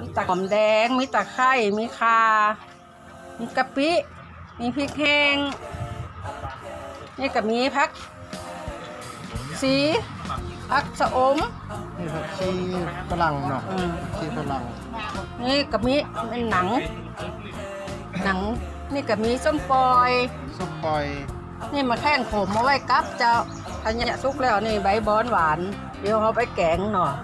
มีตะหอมแดง มีตะไคร้มีคา มีกะปิ มีพริกแห้ง นี่ก็มีพัก สีพักสะอม นี่ผักชีฝรั่งเนาะอืมผักชีฝรั่งนี่ก็มีเป็นหนัง หนัง นี่ก็มีส้มปล่อย ซุปปอยนี่มาแข้งขมมาไว้กับเจ้าทันยะสุกแล้วนี่ใบบอนหวาน เดี๋ยวเขาไปแกงหน่อย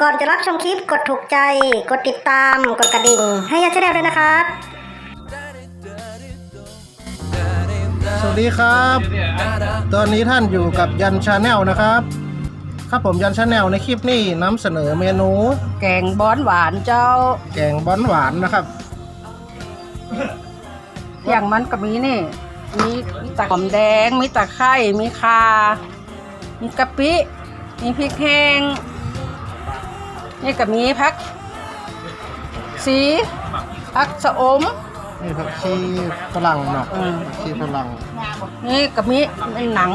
ก่อนจะรับชมคลิปกดถูกใจ กดติดตาม กดกระดิ่ง ให้ยันชาแนลด้วยนะครับ สวัสดีครับ ตอนนี้ท่านอยู่กับยันชาแนลนะครับ ครับผมยันชาแนลในคลิปนี้นำเสนอเมนู แกงบอนหวานเจ้าแกงบอนหวานนะครับ อย่างมันก็มีนี่ มีมีตะหอมแดง มีตะไคร้มีคา มีกะปิ มีพริกแห้ง นี่ก็มีพัก สีพักสะอม นี่ผักชีฝรั่งเนาะอืม ผักชีฝรั่งนี่ก็มีเป็นหนัง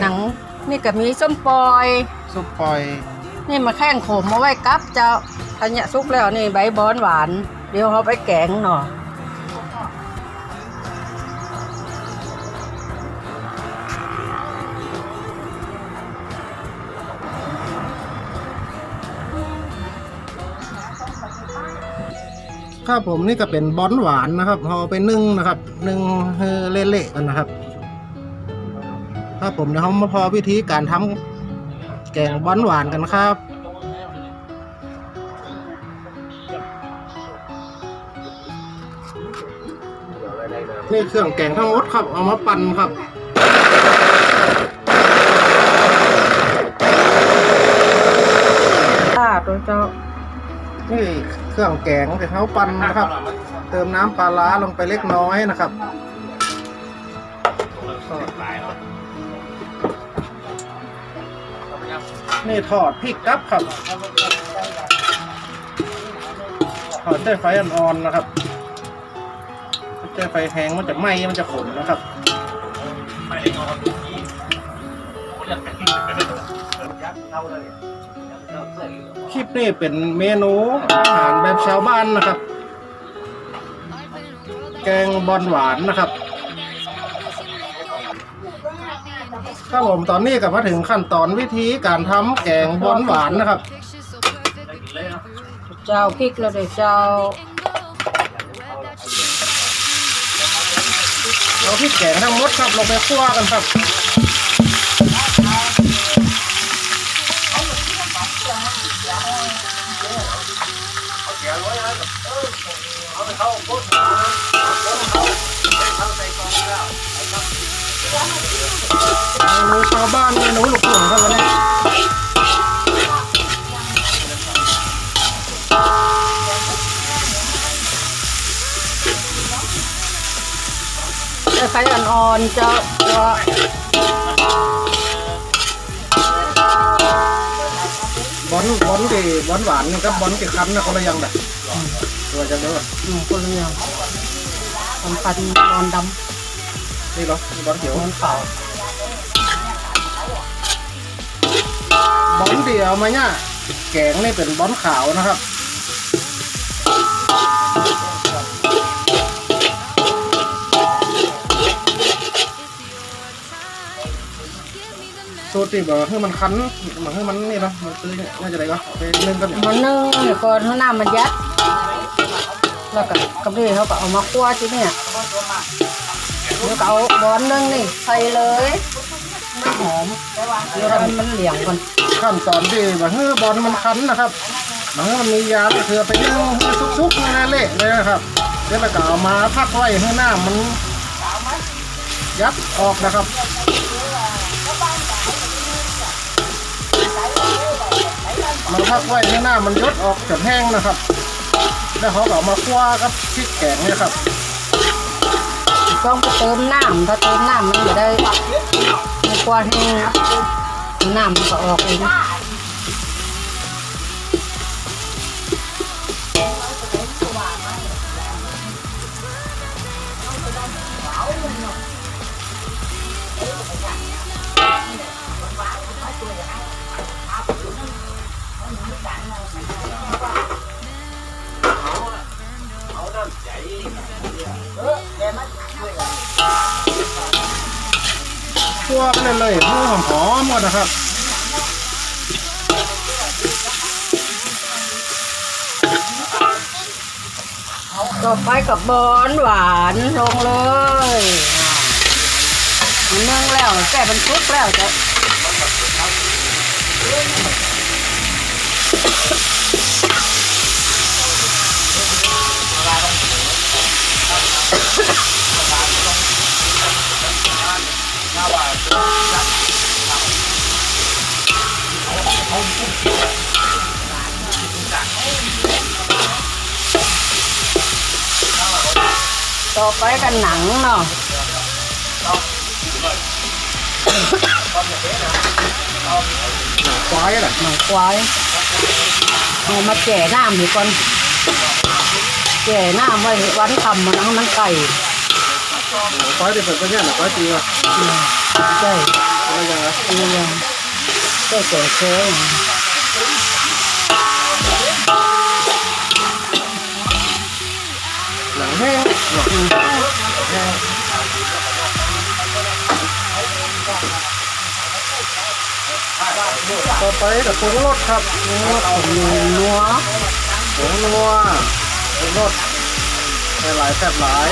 หนัง นี่ก็มีส้มปล่อย ซุปปอยนี่มาแข้งขมมาไว้กับเจ้าทันยะสุกแล้วนี่ใบบอนหวาน เดี๋ยวเขาไปแกงหน่อ ครับผมนี่ก็เป็นบอนหวานนะครับพอไปนึ่งนะครับนึ่งให้เละๆกันนะครับครับผมเดี๋ยวเรามาพอวิธีการทำแกงบอนหวานกันครับนี่เครื่องแกงทั้งหมดครับ เอามาปั่นครับป้าตัวเจ้า นี่เครื่องแกงที่เขาปั่นนะครับ เติมน้ำปลาร้าลงไปเล็กน้อยนะครับนี่ทอดพริกกับครับทอดใช้ไฟอ่อนๆนะครับถ้าใช้ไฟแห้งมันจะไหม้มันจะขมนะครับ คลิปนี้เป็นเมนูอาหารแบบชาวบ้านนะครับ แกงบอนหวานนะครับครับผมตอนนี้ก็มาถึงขั้นตอนวิธีการทำแกงบอนหวานนะครับ เจ้าพริกแล้วเดี๋ยวเจ้าเราพริกแกงทั้งหมดครับลงไปคั่วกันครับ ใช้ไฟอ่อนๆเจ้าตัวบอนบอนดีบอนหวานนี่กับบอนกี่คั้นนะคนละอยังแบบตัวจะเด้ออืมคนละอย่างสำคัญนอนดนี่เหรอนี่บอนเขียวำนอนเปล่าบอนเดียวมาเนี่ยแกงนี่เป็นบอนขาวนะครับ สูตรที่บอกว่าให้มันคั้นมันให้มันนี่เนาะมันคือน่าจะอะไรก็ไปนึ่งกันมันนึ่งเดี๋ยวก่อนเขาน้ำมันยัด แล้วก็กระเบี้เขาก็เอามาคั่วที่เนี่ยเดี๋ยวก็เอาบอนนึ่งนี่ใส่เลยมันหอมเดี๋ยวให้มันเหลี่ยงก่อนขั้นตอนที่ว่าให้บอลมันคั้นนะครับมันให้มันมียาก็คือไปนึ่งให้ซุกๆให้เละๆเลยนะครับแล้วก็เอามาพักไว้ให้หน้ามันยัดออกนะครับ มันพักไว้ให้หน้ามันยดออกจนแห้งนะครับ แล้วเขาก็เอามาคั่วกับพริกแกงเนี่ยครับต้องไปเติมน้ำถ้าเติมน้ำมันจะได้ไม่กว่าแห้งน้ำมันก็ออกเอง วกันเลยๆให้หอมๆก่อนนะครับต่อไปกับบอนหวานลงเลยมันเนื่องแล้วแก่มันทุกแล้วจะ ต่อไปกันหนังเนาะควายแหละหนังควายเอามาแก่น้ำดีก่อนแก่น้ำไว้วันทำมันนะมันไก่ควายที่เป็นตัวเนี้ยนะควายตีอะอืมใช่อะไรอย่างเงี้ยอันนี้ยังแก่แก่เคยหนังแห้งเนาะแห้ง ต่อไปกับปรุงรสครับนัวผงนัวผงนัวปรุงรสหลายแซ่บหลาย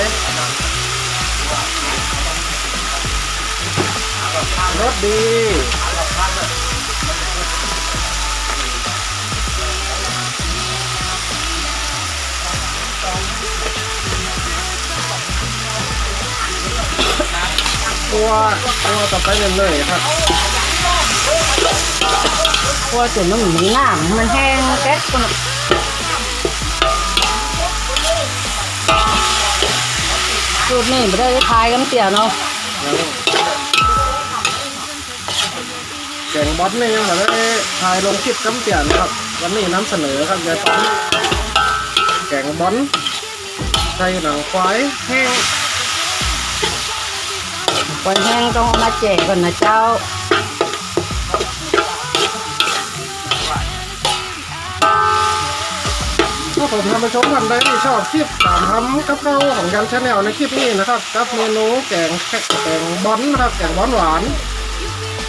รสดี ตัวตัวต่อไปเลยๆครับกลัวจนมันมีน้ำมันแห้งแก๊สก็น่ะสูตรนี่ไม่ได้ทายกันเสียเนาะแกงบอสนี่ยังแบบได้ถ่ายลงคลิปกำเตียนครับวันนี้นำเสนอครับยายป้อนแกงบอลใส่หนังควายแห้ง ควายแห้งต้องมาแจกก่อนนะเจ้าถ้าผมทำผู้ชมท่านใดที่ชอบคลิปตามทำกับข้าวของยันชาแนลในคลิปนี้นะครับกับเมนูแกงแกงบอลนะครับแกงบอลหวาน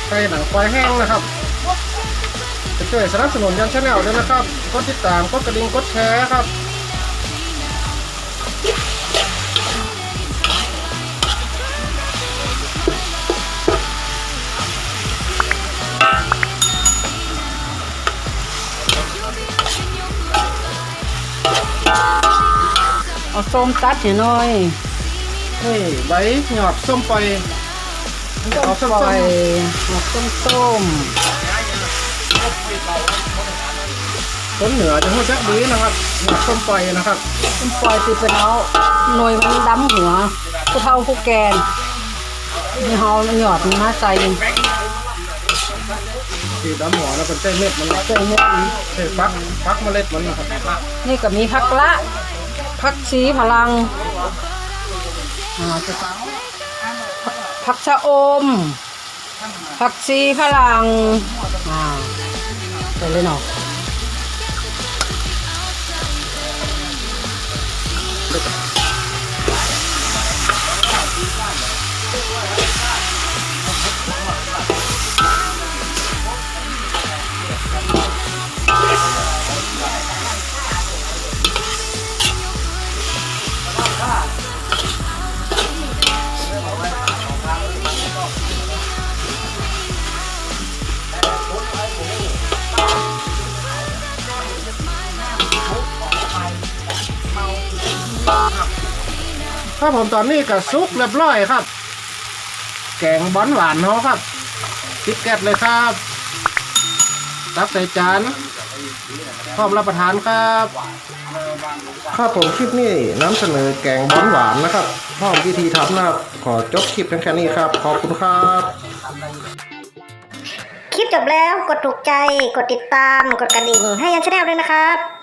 ใส่หนังควายแห้งนะครับจะช่วยสนับสนุนยันชาแนลด้วยนะครับกดติดตามกดกระดิ่งกดแชร์ครับ ส้มตัดให้หน่อยนี่ใบหยอดส้มปล่อยส้มเอาส้มปปล่ล่ออยยหมกส้มส้มต้นเหนือจะหัวจักดีนะครับหยอดส้มปล่อยนะครับส้มปล่อยตีเป็นเอาหน่วยมันดำหัวผู้เฒ่าผู้แก่มีเฮาหยอดมันมาใส่สีดำหัวแล้วเป็นเส้นเม็ดมันใส่เม็ดนี้เส้นฟักฟักเมล็ดมันนะครับนี่ก็มีผักละ ผักชีพลังผักชะอมผักชีพลังอ่าใส่เลยเนาะ ถ้าผมตอนนี้ก็ซุกเรียบร้อยครับ แกงบอนหวานเนาะครับติดแก๊สเลยครับตักใส่จานพร้อมรับประทานครับครับผมคลิปนี้นำเสนอแกงบอนหวานนะครับพร้อมวิธีทำนะครับขอจบคลิปเพียงแค่นี้ครับ ขอบคุณครับ คลิปจบแล้วกดถูกใจ กดติดตาม กดกระดิ่งให้ยันชาแนลด้วยนะครับ